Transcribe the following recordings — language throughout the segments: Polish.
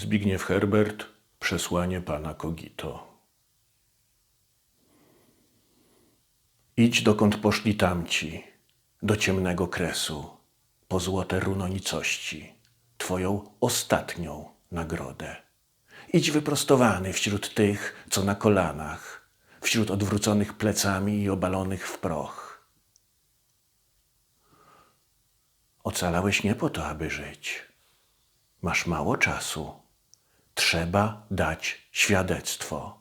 Zbigniew Herbert, przesłanie pana Kogito. Idź dokąd poszli tamci, do ciemnego kresu, po złote runo nicości, twoją ostatnią nagrodę. Idź wyprostowany wśród tych, co na kolanach, wśród odwróconych plecami i obalonych w proch. Ocalałeś nie po to, aby żyć. Masz mało czasu. Trzeba dać świadectwo.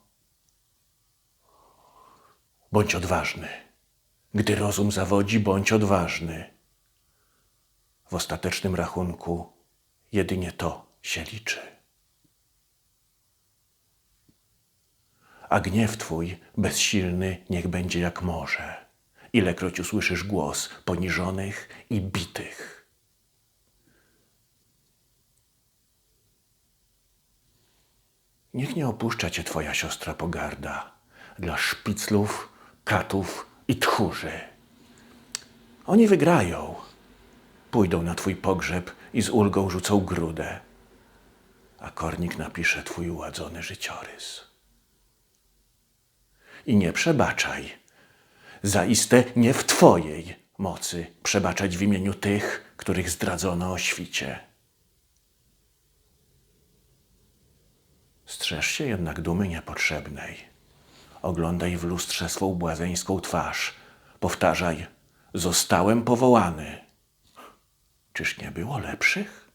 Bądź odważny. Gdy rozum zawodzi, bądź odważny. W ostatecznym rachunku jedynie to się liczy. A gniew twój, bezsilny, niech będzie jak morze. Ilekroć usłyszysz głos poniżonych i bitych. Niech nie opuszcza cię twoja siostra pogarda dla szpiclów, katów i tchórzy. Oni wygrają. Pójdą na twój pogrzeb i z ulgą rzucą grudę, a kornik napisze twój uładzony życiorys. I nie przebaczaj. Zaiste nie w twojej mocy przebaczać w imieniu tych, których zdradzono o świcie. Strzeż się jednak dumy niepotrzebnej. Oglądaj w lustrze swą błazeńską twarz. Powtarzaj, zostałem powołany. Czyż nie było lepszych?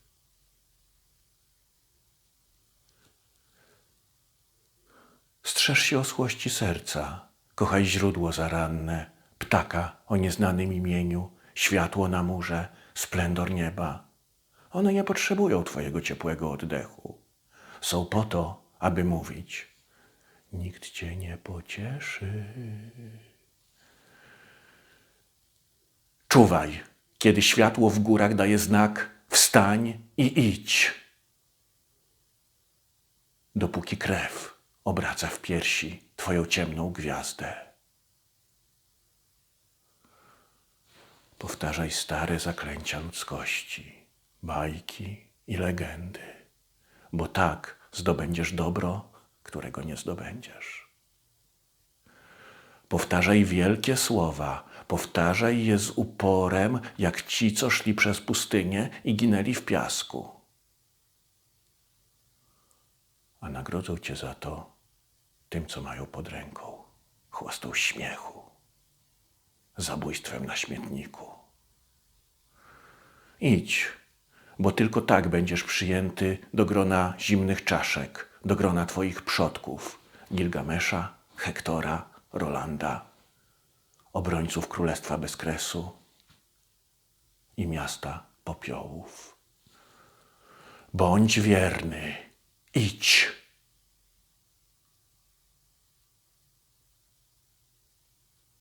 Strzeż się oschłości serca. Kochaj źródło zaranne, ptaka o nieznanym imieniu, światło na murze, splendor nieba. One nie potrzebują twojego ciepłego oddechu. Są po to, aby mówić. Nikt cię nie pocieszy. Czuwaj, kiedy światło w górach daje znak, wstań i idź. Dopóki krew obraca w piersi twoją ciemną gwiazdę. Powtarzaj stare zaklęcia ludzkości, bajki i legendy, bo tak zdobędziesz dobro, którego nie zdobędziesz. Powtarzaj wielkie słowa, powtarzaj je z uporem, jak ci, co szli przez pustynię i ginęli w piasku. A nagrodzą cię za to tym, co mają pod ręką, chłostą śmiechu, zabójstwem na śmietniku. Idź, bo tylko tak będziesz przyjęty do grona zimnych czaszek, do grona twoich przodków, Gilgamesza, Hektora, Rolanda, obrońców Królestwa Bezkresu i miasta popiołów. Bądź wierny, idź.